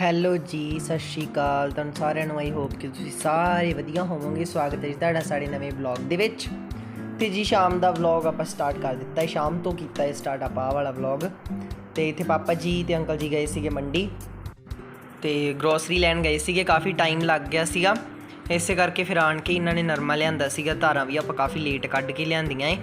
Hello ਜੀ, ਸਤਿ ਸ਼੍ਰੀ ਅਕਾਲ। ਤੁਹਾਨੂੰ ਸਾਰਿਆਂ ਨੂੰ ਆਈ ਹੋਪ ਕਿ ਤੁਸੀਂ ਸਾਰੇ ਵਧੀਆ ਹੋਵੋਗੇ। ਸਵਾਗਤ ਹੈ ਜੀ ਤੁਹਾਡਾ ਸਾਡੇ ਨਵੇਂ ਵਲੌਗ ਦੇ ਵਿੱਚ। ਤੇ ਜੀ, ਸ਼ਾਮ ਦਾ ਵਲੌਗ ਆਪਾਂ ਸਟਾਰਟ ਕਰ ਦਿੱਤਾ ਹੈ। ਸ਼ਾਮ ਤੋਂ ਕੀਤਾ ਹੈ ਸਟਾਰਟ ਆਪਾਂ ਆਹ ਵਾਲਾ ਵਲੌਗ ਤੇ ਇੱਥੇ ਪਾਪਾ ਜੀ ਤੇ ਅੰਕਲ ਜੀ ਗਏ ਸੀਗੇ ਮੰਡੀ। ਤੇ ਗਰੋਸਰੀ ਲੈਣ ਗਏ ਸੀਗੇ। ਕਾਫੀ ਟਾਈਮ ਲੱਗ ਗਿਆ ਸੀਗਾ। ਇਸੇ ਕਰਕੇ ਫਿਰ ਆਣ ਕੇ ਇਹਨਾਂ ਨੇ ਨਰਮਾ ਲਿਆਂਦਾ ਸੀਗਾ। ਧਾਰਾਂ ਵੀ ਆਪਾਂ ਕਾਫੀ ਲੇਟ ਕੱਢ ਕੇ ਲਿਆਂਦੀਆਂ ਏ।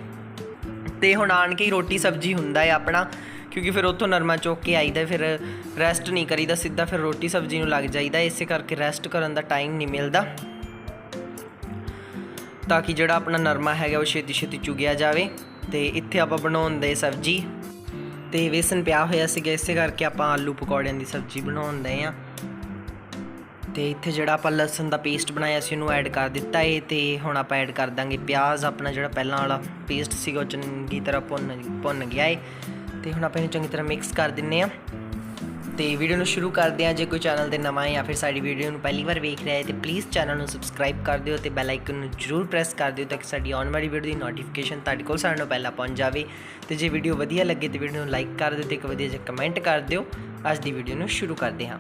ਤੇ ਹੁਣ ਆਣ ਕੇ ਹੀ ਰੋਟੀ ਸਬਜ਼ੀ ਹੁੰਦਾ ਹੈ ਆਪਣਾ। ਕਿਉਂਕਿ ਫਿਰ ਉੱਥੋਂ ਨਰਮਾ ਚੁੱਕ ਕੇ ਆਈਦਾ, ਫਿਰ ਰੈਸਟ ਨਹੀਂ ਕਰੀਦਾ, ਸਿੱਧਾ ਫਿਰ ਰੋਟੀ ਸਬਜ਼ੀ ਨੂੰ ਲੱਗ ਜਾਈਦਾ, ਇਸੇ ਕਰਕੇ ਰੈਸਟ ਕਰਨ ਦਾ ਟਾਈਮ ਨਹੀਂ ਮਿਲਦਾ। ਤਾਂ ਕਿ ਜਿਹੜਾ ਆਪਣਾ ਨਰਮਾ ਹੈਗਾ ਉਹ ਛੇਤੀ ਛੇਤੀ ਚੁਗਿਆ ਜਾਵੇ ਤੇ ਇੱਥੇ ਆਪਾਂ ਬਣਾਉਣ ਦੇ ਸਬਜ਼ੀ ਤੇ ਵੇਸਨ ਪਿਆ ਹੋਇਆ ਸੀਗਾ, ਇਸੇ ਕਰਕੇ ਆਪਾਂ ਆਲੂ ਪਕੌੜਿਆਂ ਦੀ ਸਬਜ਼ੀ ਬਣਾਉਣ ਦੇ ਆ। ਤੇ ਇੱਥੇ ਜਿਹੜਾ ਆਪਾਂ ਲਸਣ ਦਾ ਪੇਸਟ ਬਣਾਇਆ ਸੀ, ਉਹਨੂੰ ਐਡ ਕਰ ਦਿੱਤਾ ਏ ਤੇ ਹੁਣ ਆਪਾਂ ਐਡ ਕਰ ਦਾਂਗੇ ਪਿਆਜ਼, ਆਪਣਾ ਜਿਹੜਾ ਪਹਿਲਾਂ ਵਾਲਾ ਪੇਸਟ ਸੀਗਾ, ਉਹ ਚੰਗੀ ਤਰ੍ਹਾਂ ਭੁੰਨ ਭੁੰਨ ਗਿਆ ਏ। ਤੇ ਹੁਣ ਆਪਾਂ ਇਹਨੂੰ ਚੰਗੀ ਤਰ੍ਹਾਂ ਮਿਕਸ ਕਰ ਦਿੰਨੇ ਆ। ਤੇ ਵੀਡੀਓ ਨੂੰ ਸ਼ੁਰੂ ਕਰਦੇ ਆ, ਜੇ ਕੋਈ ਚੈਨਲ ਤੇ ਨਵਾਂ ਹੈ ਜਾਂ ਫਿਰ ਸਾਡੀ ਵੀਡੀਓ ਨੂੰ ਪਹਿਲੀ ਵਾਰ ਵੇਖ ਰਿਹਾ ਹੈ, ਤੇ ਪਲੀਜ਼ ਚੈਨਲ ਨੂੰ ਸਬਸਕ੍ਰਾਈਬ ਕਰ ਦਿਓ ਤੇ ਬੈਲ ਆਈਕਨ ਨੂੰ ਜਰੂਰ ਪ੍ਰੈਸ ਕਰ ਦਿਓ ਤਾਂ ਕਿ ਸਾਡੀ ਆਉਣ ਵਾਲੀ ਵੀਡੀਓ ਦੀ ਨੋਟੀਫਿਕੇਸ਼ਨ ਤੁਹਾਡੇ ਕੋਲ ਸਾਰਿਆਂ ਨੂੰ ਪਹਿਲਾਂ ਪਹੁੰਚ ਜਾਵੇ। ਤੇ ਜੇ ਵੀਡੀਓ ਵਧੀਆ ਲੱਗੇ ਤੇ ਵੀਡੀਓ ਨੂੰ ਲਾਈਕ ਕਰ ਦਿਓ ਤੇ ਇੱਕ ਵਧੀਆ ਜਿਹਾ ਕਮੈਂਟ ਕਰ ਦਿਓ। ਅੱਜ ਦੀ ਵੀਡੀਓ ਨੂੰ ਸ਼ੁਰੂ ਕਰਦੇ ਹਾਂ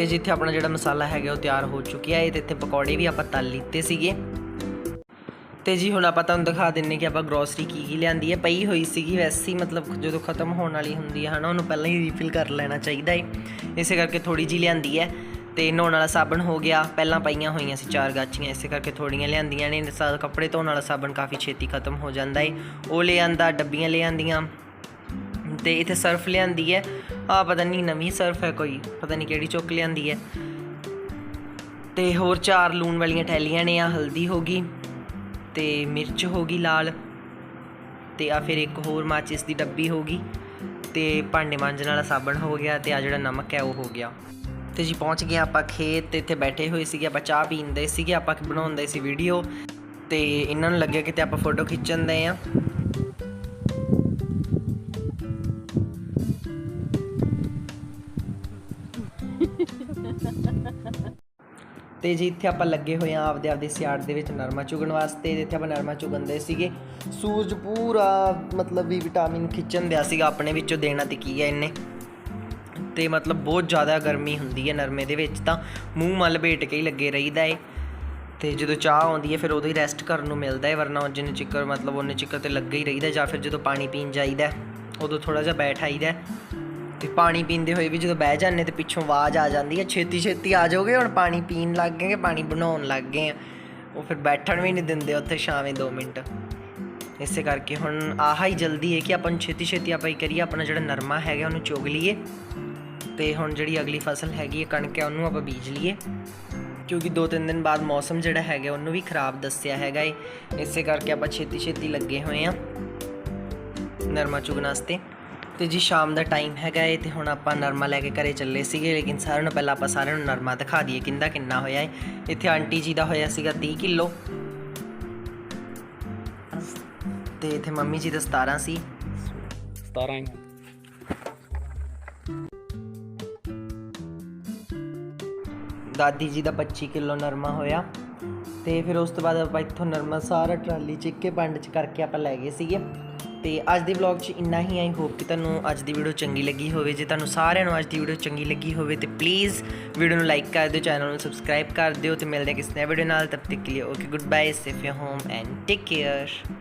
ਤੇ ਜਿੱਥੇ ਆਪਣਾ ਜਿਹੜਾ ਮਸਾਲਾ ਹੈਗਾ ਉਹ ਤਿਆਰ ਹੋ ਚੁੱਕਿਆ ਹੈ ਤੇ ਇੱਥੇ ਪਕੌੜੇ ਵੀ ਆਪਾਂ ਤਲ ਲਿੱਤੇ ਸੀਗੇ। ਤੇ ਜੀ ਹੁਣ ਆਪਾਂ ਤੁਹਾਨੂੰ ਦਿਖਾ ਦਿੰਨੇ ਕਿ ਆਪਾਂ ਗਰੋਸਰੀ ਕੀ ਕੀ ਲਿਆਂਦੀ ਹੈ। ਪਈ ਹੋਈ ਸੀਗੀ ਵੈਸੇ ਹੀ ਮਤਲਬ ਜਦੋਂ ਖਤਮ ਹੋਣ ਵਾਲੀ ਹੁੰਦੀ ਹੈ ਹਨਾ, ਉਹਨੂੰ ਪਹਿਲਾਂ ਹੀ ਰੀਫਿਲ ਕਰ ਲੈਣਾ ਚਾਹੀਦਾ ਹੈ। ਇਸੇ ਕਰਕੇ ਥੋੜੀ ਜੀ ਲਿਆਂਦੀ ਹੈ ਤੇ ਨਹਾਉਣ ਵਾਲਾ ਸਾਬਣ ਹੋ ਗਿਆ। ਪਹਿਲਾਂ ਪਈਆਂ ਹੋਈਆਂ ਸੀ ਚਾਰ ਗਾਚੀਆਂ, ਇਸੇ ਕਰਕੇ ਥੋੜੀਆਂ ਲਿਆਂਦੀਆਂ ਨੇ। ਸਾ ਕੱਪੜੇ ਧੋਣ ਵਾਲਾ ਸਾਬਣ ਕਾਫੀ ਛੇਤੀ ਖਤਮ ਹੋ ਜਾਂਦਾ ਏ ਉਹ ਲੈ ਡੱਬੀਆਂ ਲੈ ਆਂਦੀਆਂ ਤੇ ਇੱਥੇ ਸਰਫ ਲਿਆਂਦੀ ਹੈ। ਆ ਪਤਾ ਨਹੀਂ ਨਵੀਂ ਸਰਫ ਹੈ ਕੋਈ, ਪਤਾ ਨਹੀਂ ਕਿਹੜੀ ਚੁੱਕ ਲਿਆਂਦੀ ਹੈ। ਤੇ ਹੋਰ ਚਾਰ ਲੂਣ ਵਾਲੀਆਂ ਥੈਲੀਆਂ ਨੇ, ਆ ਹਲਦੀ ਹੋ ਗਈ, ਤੇ ਮਿਰਚ ਹੋ ਗਈ ਲਾਲ, ਤੇ ਆ ਫਿਰ ਇੱਕ ਹੋਰ ਮਾਚਿਸ ਦੀ ਡੱਬੀ ਹੋ ਗਈ, ਤੇ ਭਾਂਡੇ ਮਾਂਜਣ ਵਾਲਾ ਸਾਬਣ ਹੋ ਗਿਆ, ਤੇ ਆ ਜਿਹੜਾ ਨਮਕ ਹੈ ਉਹ ਹੋ ਗਿਆ। ਤੇ ਜੀ ਪਹੁੰਚ ਗਏ ਆਪਾਂ ਖੇਤ, ਤੇ ਇੱਥੇ ਬੈਠੇ ਹੋਏ ਸੀਗੇ, ਆਪਾਂ ਚਾਹ ਪੀਂਦੇ ਸੀਗੇ, ਆਪਾਂ ਬਣਾਉਂਦੇ ਸੀ ਵੀਡੀਓ ਤੇ ਇਹਨਾਂ ਨੂੰ ਲੱਗਿਆ ਕਿਤੇ ਆਪਾਂ ਫੋਟੋ ਖਿੱਚਣ ਦੇ ਆ। ਤੇ ਜੀ ਇੱਥੇ ਆਪਾਂ ਲੱਗੇ ਹੋਏ ਆ ਆਪਦੇ ਆਪਦੇ ਸਿਆੜ ਦੇ ਵਿੱਚ ਨਰਮਾ ਚੁਗਣ ਵਾਸਤੇ ਜਿੱਥੇ ਆਪਾਂ ਨਰਮਾ ਚੁਗੰਦੇ ਸੀਗੇ। ਸੂਰਜ ਪੂਰਾ ਮਤਲਬ ਵੀ ਵਿਟਾਮਿਨ ਖਿੱਚਣ ਦਿਆ ਸੀਗਾ ਆਪਣੇ ਵਿੱਚੋਂ ਦੇਣਾ ਤੇ ਕੀ ਹੈ ਇਹਨੇ। ਤੇ ਮਤਲਬ ਬਹੁਤ ਜ਼ਿਆਦਾ ਗਰਮੀ ਹੁੰਦੀ ਹੈ ਨਰਮੇ ਦੇ ਵਿੱਚ ਤਾਂ ਮੂੰਹ ਮਲ ਲਪੇਟ ਕੇ ਹੀ ਲੱਗੇ ਰਹੀਦਾ ਏ। ਤੇ ਜਦੋਂ ਚਾਹ ਆਉਂਦੀ ਹੈ ਫਿਰ ਉਦੋਂ ਹੀ ਰੈਸਟ ਕਰਨ ਨੂੰ ਮਿਲਦਾ ਹੈ ਵਰਨਾ ਜਿੰਨੇ ਚਿੱਕਰ ਮਤਲਬ ਉਹਨੇ ਚਿੱਕਰ ਤੇ ਲੱਗਾ ਹੀ ਰਹੀਦਾ ਜਾਂ ਫਿਰ ਜਦੋਂ ਪਾਣੀ ਪੀਣ ਜਾਈਦਾ, ਉਦੋਂ ਥੋੜਾ ਜਿਹਾ ਬੈਠ ਆਈਦਾ। ਤੇ ਪਾਣੀ ਪੀਂਦੇ ਹੋਏ ਵੀ ਜਦੋਂ ਬਹਿ ਜਾਂਦੇ ਤੇ ਪਿੱਛੋਂ ਆਵਾਜ਼ ਆ ਜਾਂਦੀ ਹੈ ਛੇਤੀ ਛੇਤੀ ਆ ਜਾਓਗੇ, ਹੁਣ ਪਾਣੀ ਪੀਣ ਲੱਗ ਗਏ ਪਾਣੀ ਬਣਾਉਣ ਲੱਗ ਗਏ ਆ। ਉਹ ਫਿਰ ਬੈਠਣ ਵੀ ਨਹੀਂ ਦਿੰਦੇ ਉੱਥੇ ਸ਼ਾਮੇ 2 ਮਿੰਟ। ਇਸੇ ਕਰਕੇ ਹੁਣ ਆਹਾ ਹੀ ਜਲਦੀ ਹੈ ਕਿ ਆਪਾਂ ਨੂੰ ਛੇਤੀ ਛੇਤੀ ਆਪਾਂ ਹੀ ਕਰੀਏ, ਆਪਣਾ ਜਿਹੜਾ ਨਰਮਾ ਹੈਗਾ ਉਹਨੂੰ ਚੁਗ ਲਈਏ। ਤੇ ਹੁਣ ਜਿਹੜੀ ਅਗਲੀ ਫਸਲ ਹੈਗੀ ਹੈ ਕਣਕ ਹੈ, ਉਹਨੂੰ ਆਪਾਂ ਬੀਜ ਲਈਏ। ਕਿਉਂਕਿ 2-3 ਦਿਨ ਬਾਅਦ ਮੌਸਮ ਜਿਹੜਾ ਹੈਗਾ ਉਹਨੂੰ ਵੀ ਖਰਾਬ ਦੱਸਿਆ ਹੈਗਾ ਏ। ਇਸੇ ਕਰਕੇ ਆਪਾਂ ਛੇਤੀ ਛੇਤੀ ਲੱਗੇ ਹੋਏ ਆ ਨਰਮਾ ਚੁਗਣ ਵਾਸਤੇ। ਤੇ ਜੀ ਸ਼ਾਮ ਦਾ ਟਾਈਮ ਹੈਗਾ ਏ ਤੇ ਹੁਣ ਆਪਾਂ ਨਰਮਾ ਲੈ ਕੇ ਘਰੇ ਚੱਲੇ ਸੀਗੇ ਲੇਕਿਨ ਸਾਰਿਆਂ ਨੂੰ ਪਹਿਲਾਂ ਆਪਾਂ ਸਾਰਿਆਂ ਨੂੰ ਨਰਮਾ ਦਿਖਾ ਦਈਏ ਕਿੰਦਾ ਕਿੰਨਾ ਹੋਇਆ ਏ। ਇੱਥੇ ਆਂਟੀ ਜੀ ਦਾ ਹੋਇਆ ਸੀਗਾ 30 ਕਿਲੋ। ਤੇ ਇੱਥੇ ਮੰਮੀ ਜੀ ਦਾ 17 ਸੀ। 17 ਹੀ ਦਾਦੀ ਜੀ ਦਾ 25 ਕਿਲੋ ਨਰਮਾ ਹੋਇਆ। ਤੇ ਫਿਰ ਉਸ ਤੋਂ ਬਾਅਦ ਆਪਾਂ ਇੱਥੋਂ ਨਰਮਾ ਸਾਰਾ ਟਰਾਲੀ ਚ ਇੱਕੇ ਪੰਡ ਚ ਕਰਕੇ ਆਪਾਂ ਲੈ ਗਏ ਸੀਗੇ। ਤੇ ਅੱਜ ਦੇ ਵਲੌਗ 'ਚ ਇੰਨਾ ਹੀ। ਆਈ ਹੋਪ ਕਿ ਤੁਹਾਨੂੰ ਅੱਜ ਦੀ ਵੀਡੀਓ ਚੰਗੀ ਲੱਗੀ ਹੋਵੇ। ਜੇ ਤੁਹਾਨੂੰ ਸਾਰਿਆਂ ਨੂੰ ਅੱਜ ਦੀ ਵੀਡੀਓ ਚੰਗੀ ਲੱਗੀ ਹੋਵੇ, ਤੇ ਪਲੀਜ਼ ਵੀਡੀਓ ਨੂੰ ਲਾਈਕ ਕਰ ਦਿਓ ਚੈਨਲ ਨੂੰ ਸਬਸਕ੍ਰਾਈਬ ਕਰ ਦਿਓ, ਤੇ ਮਿਲਦੇ ਹਾਂ ਕਿਸੇ ਨਵੇਂ ਵੀਡੀਓ ਨਾਲ। ਤਬ ਤੱਕ ਕੇ ਲਈ okay good bye safe your home and take care